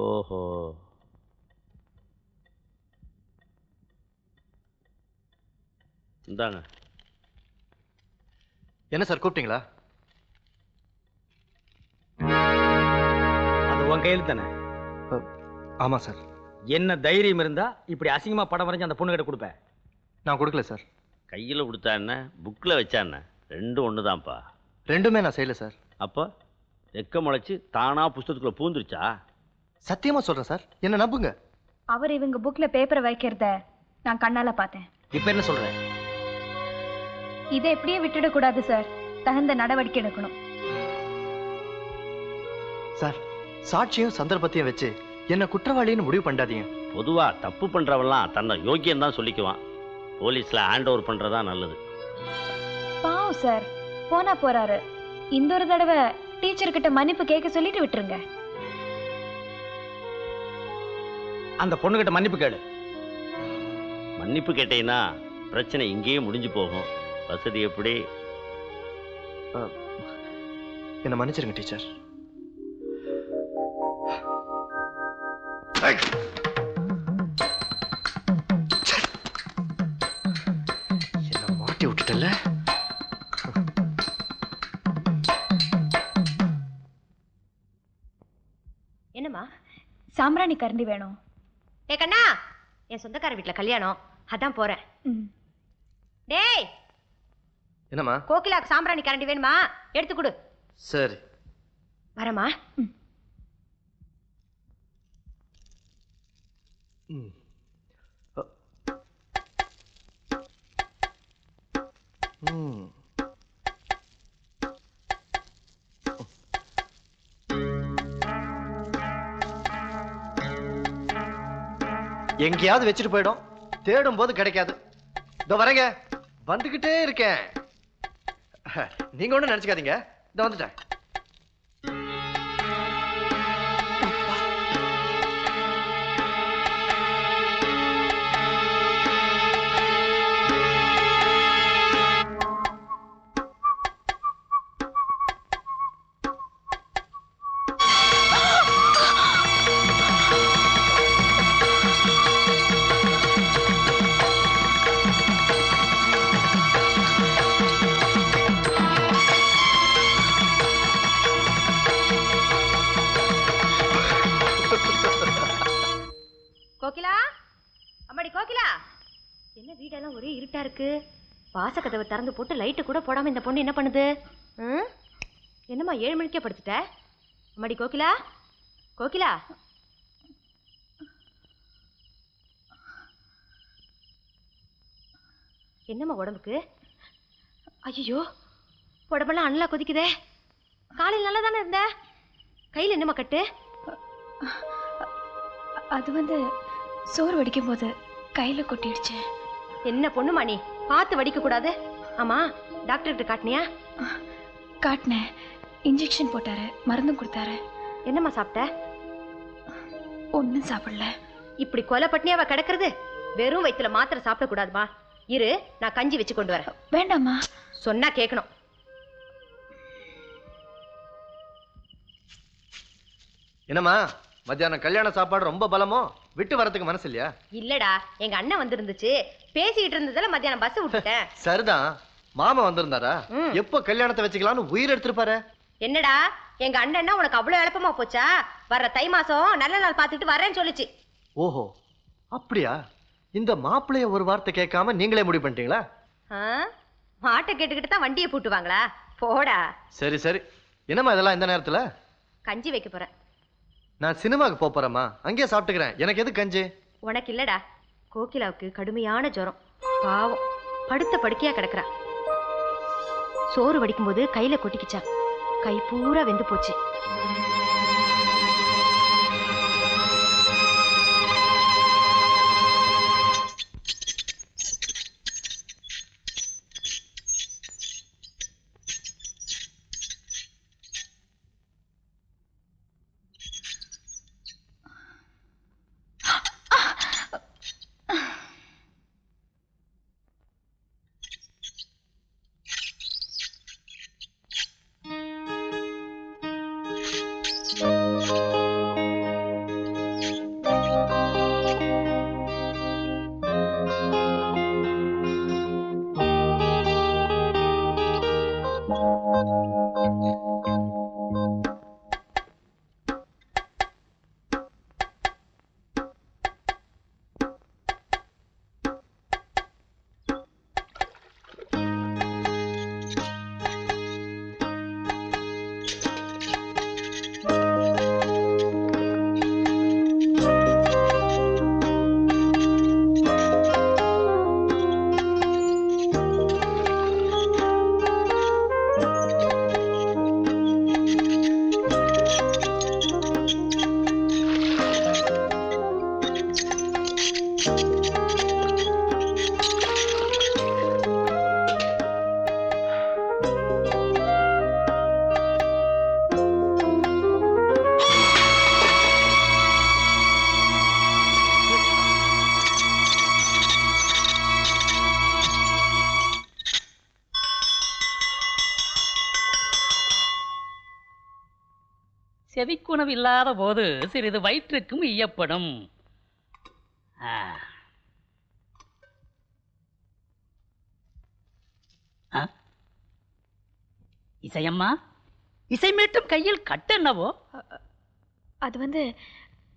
ஓஹோ. இந்தாங்க. என்ன சார் கூப்பிட்டீங்களா? அது உன் கையில் தானே? ஆமாம் சார். என்ன தைரியம் இருந்தா இப்படி அசிங்கமா படம் வரைஞ்சு அந்த பொண்ணு கிட்ட கொடுப்பேன் நான் கொடுக்கல சார். கையில் கொடுத்தா என்ன? புக்கில் வச்சா என்ன? ரெண்டும் ஒன்று தான்ப்பா ரெண்டுமே நான் செய்யல சார். அப்போ ரெக்க முளைச்சி தானா புஸ்தகத்துக்குள்ள பூந்துருச்சா? சத்தியமா சொல்றேன் சார். என்ன நம்புங்க. அவர் இவங்க புக்ல பேப்பரை வைக்கிறத நான் கண்ணால பார்த்தேன். இப்ப என்ன சொல்ற இதை எப்படியே விட்டுடக்கூடாது சார். தகுந்த நடவடிக்கை எடுக்கணும். சார் சாட்சியும் சந்தர்ப்பத்தையும் வச்சு என்ன குற்றவாளின்னு முடிவு பண்ணாதீங்க பொதுவாக தப்பு பண்ணுறவெல்லாம் தன்னை யோக்கியம் தான் சொல்லிக்குவான். போலீஸில் ஹேண்ட் ஓவர் பண்ணுறதா நல்லது. பாவம் சார். போனா போறாரு. இந்த ஒரு தடவை டீச்சர் கிட்ட மன்னிப்பு கேட்க சொல்லிட்டு விட்டுருங்க. அந்த பொண்ணு கிட்ட மன்னிப்பு கேளு. மன்னிப்பு கேட்டீங்கன்னா பிரச்சனை இங்கேயே முடிஞ்சு போகும். வசதி எப்படி? என்ன மன்னிச்சிருங்க டீச்சர். என்ன மாட்டி விட்டுட்டல என்னம்மா சாம்பிராணி கரண்டி வேணும். ஏ கண்ணா என் சொந்தக்கார வீட்ல கல்யாணம். அதான் போறேன். ம். டேய் என்னம்மா? கோகிலாக்கு சாம்பிராணி கரண்டி வேணுமா? எடுத்து கொடு. சரி. வரமா ம். எங்கேயாவது வச்சுட்டு போயிடும். தேடும் போது கிடைக்காது. இதோ வரேங்க. வந்துகிட்டே இருக்கேன். நீங்க ஒன்றும் நினைச்சுக்காதீங்க. இதோ வந்துட்டேன். லைட்டா இருக்கு. வாசக்கதவை திறந்து போட்டு லைட்டு கூட போடாம இந்த பொண்ணு என்ன பண்ணுது? ம்? என்னம்மா ஏழு மணிக்கே படுத்துட்ட? அம்மாடி கோகிலா? கோகிலா? என்னம்மா உடம்புக்கு? ஐயோ உடம்பெல்லாம் அண்ணலா கொதிக்குதே. காலையில் நல்லா தானே இருந்த? கையில் என்னம்மா கட்டு? அது வந்து சோறு வடிக்கும் போது கையில் கொட்டிடுச்சு. என்ன பொண்ணுமா நீ பார்த்து வடிக்க கூடாது. ஆமா டாக்டர்கிட்ட காட்டினியா? காட்டினேன். இன்ஜெக்ஷன் போட்டாரு மருந்தும் கொடுத்தாரு. என்னம்மா சாப்பிட்ட? ஒன்றும் சாப்பிடல. இப்படி கொலை பட்னியாவா கிடக்குறது? வெறும் வயித்துல மாத்திரை சாப்பிடக்கூடாதுமா? இரு நான் கஞ்சி வச்சு கொண்டு வரேன். வேண்டாம்மா. சொன்னா கேட்கணும் என்னம்மா? மத்தியானம் கல்யாண சாப்பாடு ரொம்ப பலமோ? விட்டு வரதுக்கு மனசு இல்லையா இல்லடா எங்க அண்ணன் வந்திருந்துச்சு. பேசிக்கிட்டு இருந்ததுல மத்தியானம் பஸ் விட்டுட்டேன். சரிதான். மாமா வந்திருந்தாரா. எப்போ கல்யாணத்தை வச்சுக்கலாம்னு உயிர் எடுத்திருப்பாரு? என்னடா எங்க அண்ணன்னா உனக்கு அவ்வளவு எளப்பமா போச்சா? வர்ற தை மாசம் நல்ல நாள் பார்த்துட்டு வரேன்னு சொல்லுச்சு. ஓஹோ அப்படியா? இந்த மாப்பிளைய ஒரு வார்த்தை கேட்காம நீங்களே முடிவு பண்ணிட்டீங்களா? ஆ? மாட்டை கேட்டுக்கிட்டு தான் வண்டியை பூட்டுவாங்களா? போடா. சரி சரி. என்னம்மா இதெல்லாம் இந்த நேரத்துல? கஞ்சி வைக்க போறேன். நான் சினிமாக்கு போப் போறேம்மா அங்கேயே சாப்பிட்டுக்கிறேன். எனக்கு எது கஞ்சி? உனக்கு இல்லடா. கோகிலாவுக்கு கடுமையான ஜுரம். பாவம். படுத்த படுக்கையா கிடக்குறா. சோறு வடிக்கும்போது கையில கொட்டிக்கிச்சா. கை பூரா வெந்து போச்சு. செவிக்குணவு இல்லாத போது சிறிது வயிற்றுக்கும் ஈயப்படும்? இசையம்மா இசை மீட்டும் கையில் கட்டு என்னவோ? அது வந்து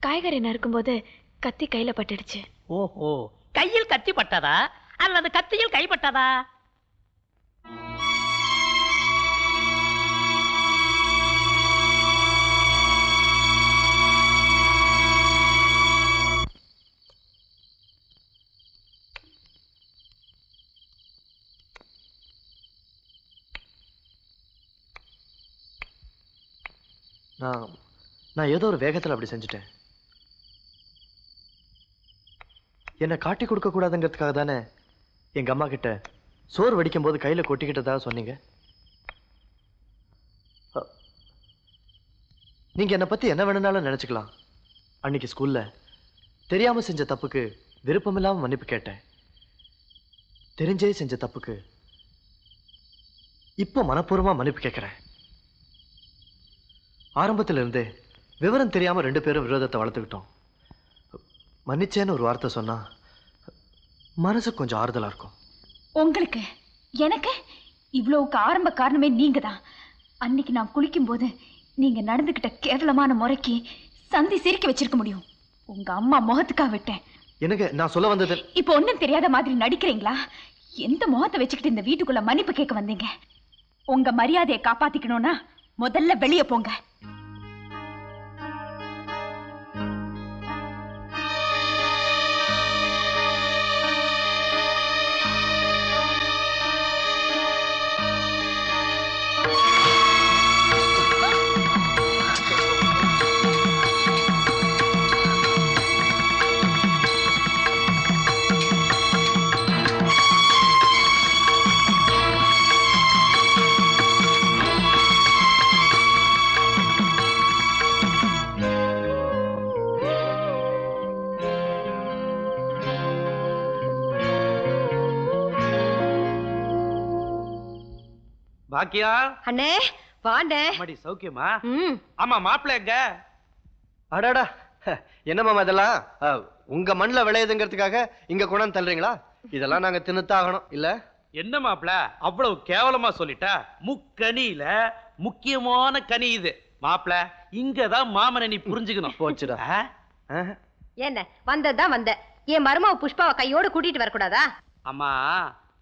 காய்கறி நறுக்கும்போது கத்தி கையில பட்டுடுச்சு. ஓஹோ கையில் கத்தி பட்டதா? அல்லது கத்தியில் கைப்பட்டதா நான் நான் ஏதோ ஒரு வேகத்துல அப்படி செஞ்சுட்டேன். என்னை காட்டி கொடுக்க கூடாதுங்கிறதுக்காக தானே எங்க அம்மா கிட்ட சோறு வடிக்கும் போது கையில் கொட்டிக்கிட்டதாக சொன்னீங்க? நீங்கள் நீங்க என்னை பத்தி என்ன வேணும்னாலும் நினச்சிக்கலாம். அன்னைக்கு ஸ்கூல்ல தெரியாம செஞ்ச தப்புக்கு விருப்பமில்லாம மன்னிப்பு கேட்டேன். தெரிஞ்சே செஞ்ச தப்புக்கு இப்போ மனப்பூர்வமா மன்னிப்பு கேட்குறேன் ஆரம்பத்துல இருந்தே விவரம் தெரியாம ரெண்டு பேரும் விரோதத்தை வளர்த்துக்கிட்டோம். மன்னிச்சேன்னு ஒரு வார்த்தை சொன்னா மனசு கொஞ்சம் ஆறுதலா இருக்கும். உங்களுக்கு? எனக்கு? இவ்வளவுக்கு ஆரம்ப காரணமே நீங்க தான் அன்னைக்கு நான் குளிக்கும் போது நீங்க நடந்துகிட்ட கேவலமான முறைக்கு சந்தி சிரிக்க வச்சிருக்க முடியும். உங்க அம்மா முகத்துக்காக விட்டேன். எனக்கு நான் சொல்ல வந்தது? இப்போ ஒண்ணும் தெரியாத மாதிரி நடிக்கிறீங்களா? எந்த முகத்தை வச்சுக்கிட்டு இந்த வீட்டுக்குள்ள மன்னிப்பு கேட்க வந்தீங்க? உங்க மரியாதையை காப்பாத்திக்கணும்னா முதல்ல வெளியே போங்க. பாக்கியா? அண்ணே வாண்ணே. அம்மாடி சௌக்கியமா? ஆமா மாப்பிள்ளை எங்க? அடாடா. ஹ, என்ன மாமா இதெல்லாம்? உங்க மண்ணுல விளையுதுங்கிறதுக்காக இங்க கொண்டாந்து தள்ளுறீங்களா? இதெல்லாம் நாங்க தின்னுத்தாகணும் இல்ல? என்ன மாப்பிள்ள? அவ்வளவு கேவலமா சொல்லிட்ட? முக்கனியில முக்கியமான கனி இது. மாப்பிள்ள இங்கதான் மாமனை நீ புரிஞ்சுக்கணும். போச்சுடா. என்ன வந்ததுதான் வந்த என் மருமாவை புஷ்பாவை கையோட கூட்டிட்டு வரக்கூடாதா? அம்மா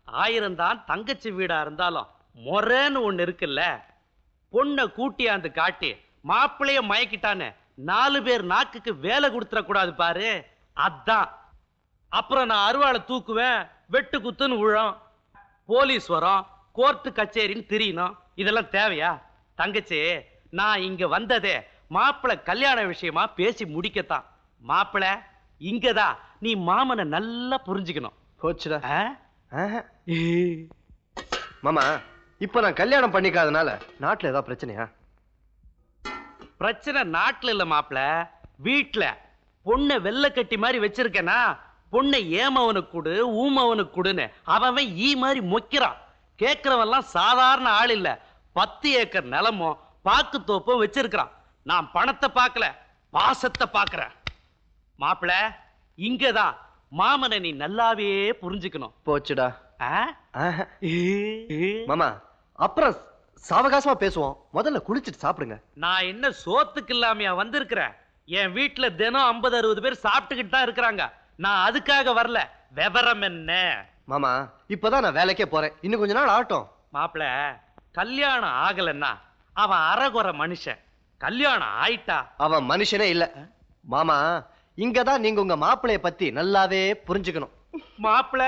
ஆயிரம் தான் தங்கச்சி வீடா இருந்தாலும் முறைன்னு ஒண்ணு இருக்குல்ல? பொண்ணை கூட்டியாந்து காட்டி மாப்பிளைய மயக்கிட்டான்னு நாலு பேர் நாக்குக்கு வேலை கொடுத்துட கூடாது பாரு. அதான். அப்புறம் நான் அருவாளை தூக்குவேன் வெட்டு குத்துன்னு விழும். போலீஸ் வரும் கோர்ட்டு கச்சேரின்னு திரியணும். இதெல்லாம் தேவையா? தங்கச்சி நான் இங்க வந்ததே மாப்பிள்ளை கல்யாண விஷயமா பேசி முடிக்கத்தான். மாப்பிள்ளை இங்கதான். நீ மாமனை நல்லா புரிஞ்சுக்கணும். போச்சுடா. மாமா இப்ப நான் கல்யாணம் பண்ணிக்காதனால நாட்டுல ஏதாவது பிரச்சனையா? பிரச்சனை நாட்டுல இல்ல மாப்பிள. வீட்டுல. பொண்ணை வெள்ளை கட்டி மாதிரி வச்சிருக்கேனா? பொண்ணை ஏமவனுக்கு கொடு ஊமவனுக்கு கொடுன்னு. அவன் ஈ மாதிரி மொக்கிறான். கேட்கறவன்லாம் சாதாரண ஆள் இல்ல. பத்து ஏக்கர் நிலமும் பாக்கு தோப்பும் வச்சிருக்கிறான். நான் பணத்தை பார்க்கல பாசத்தை பார்க்கறேன். மாப்பிள இங்கதான். மாமனை நீ நல்லாவே புரிஞ்சுக்கணும். போச்சுடா. மாமா அப்புறம் சாவகாசமா பேசுவோம். முதல்ல குளிச்சிட்டு சாப்பிடுங்க. நான் என்ன சோத்துக்கு இல்லாமையா வந்திருக்கிறேன்? என் வீட்டுல தினம் ஐம்பது அறுபது பேர் சாப்பிட்டுக்கிட்டு தான் இருக்கிறாங்க. நான் அதுக்காக வரல. விவரம் என்ன? மாமா இப்பதான் நான் வேலைக்கே போறேன். இன்னும் கொஞ்ச நாள் ஆகட்டும். மாப்பிள கல்யாணம் ஆகலைன்னா அவன் அறகுறை மனுஷன். கல்யாணம் ஆயிட்டா? அவன் மனுஷனே இல்ல. மாமா இங்கதான் நீங்க உங்க மாப்பிளைய பத்தி நல்லாவே புரிஞ்சுக்கணும். மாப்பிள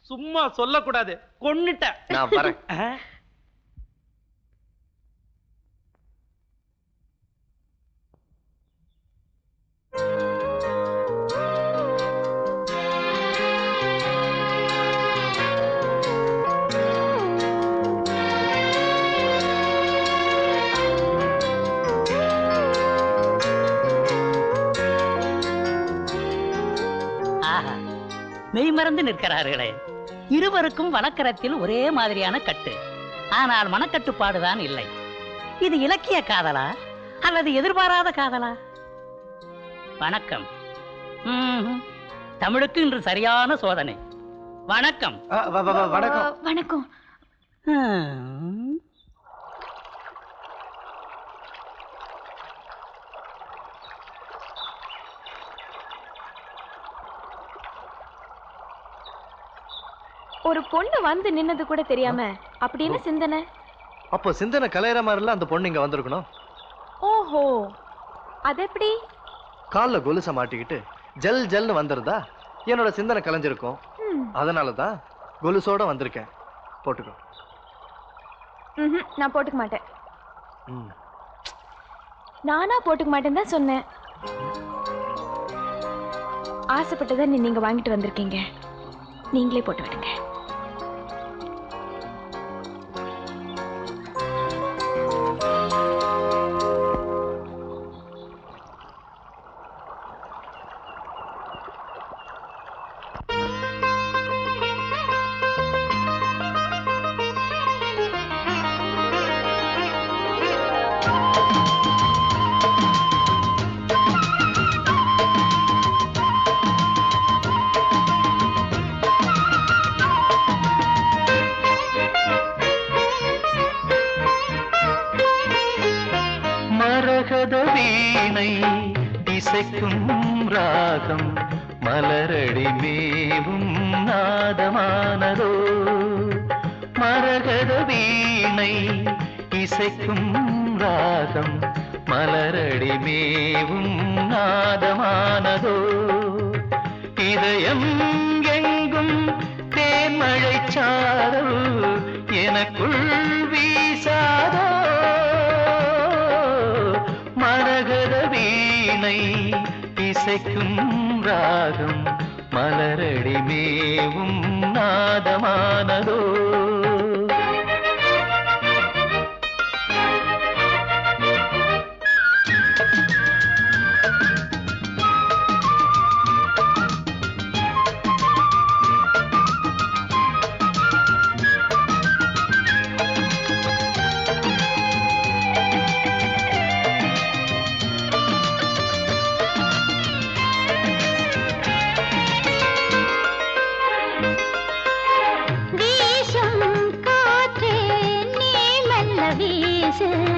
சும்மா சொல்லக்கூடாது. கொன்னுட்ட நான் வரேன். மெய் மறந்து நிற்கிறார்களே. இருவருக்கும் வழக்கரத்தில் ஒரே மாதிரியான கட்டு. ஆனால் மனக்கட்டுப்பாடுதான் இல்லை. இது இலக்கிய காதலா? அல்லது எதிர்பாராத காதலா? வணக்கம். தமிழுக்கு இன்று சரியான சோதனை. வணக்கம். வணக்கம். வணக்கம். ஒரு பொண்ணு வந்து நின்னது கூட தெரியாம அப்படின்னு சிந்தனை. அப்போ சிந்தனை கலையிற மாதிரிலாம் அந்த பொண்ணு இங்க வந்திருக்கணும். ஓஹோ. அது எப்படி காலில் கொலுசை மாட்டிக்கிட்டு ஜல் ஜல்னு வந்திருந்தா என்னோட சிந்தனை கலைஞ்சிருக்கும். ம், அதனால தான் கொலுசோட வந்திருக்கேன். போட்டுக்கோ. ம்ஹும், நான் போட்டுக்க மாட்டேன். ம். நானா போட்டுக்க மாட்டேன்னு தான் சொன்னேன். ஆசைப்பட்டதை நீங்க வாங்கிட்டு வந்திருக்கீங்க. நீங்களே போட்டு விடுங்க. இசைக்கும் ராகம் மலரடி மேவும் நாதமானதோ? மரகத வீணை இசைக்கும் ராகம் மலரடி மேவும் நாதமானதோ? இதயம் எங்கும் தேன்மழை சாரல் எனக்குள் வீசாதோ? மரகத வீணை இசைக்கும் ராகம் மலரடி மேவும் நாதமானதோ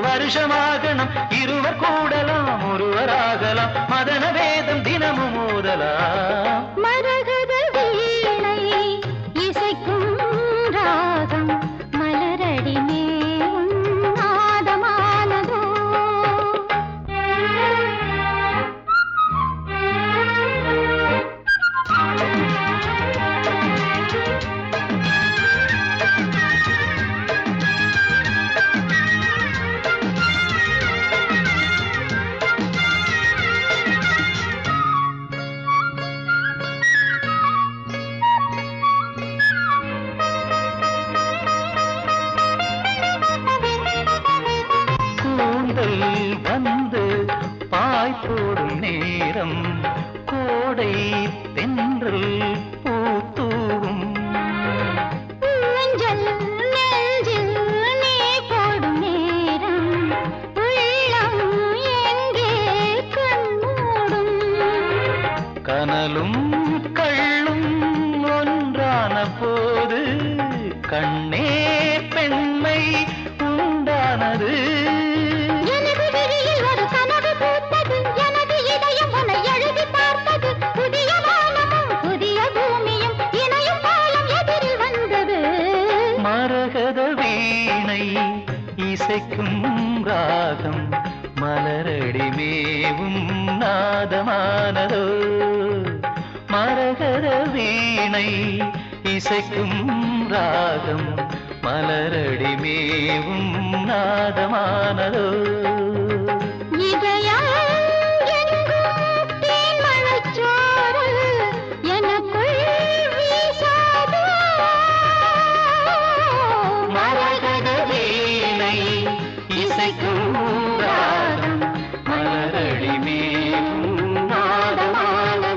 வருஷமாக பாசனம் கனலும் கள்ளும் ஒன்றான போது கண்ணே பெண்மை உண்டானது. எனது விழியில் ஒரு கனவு பூத்தது எனது வீணை இசைக்கும் ராகம் மலரடி மேவும் நாதமானதோ. இதயம் எங்கும் இசைக்கும்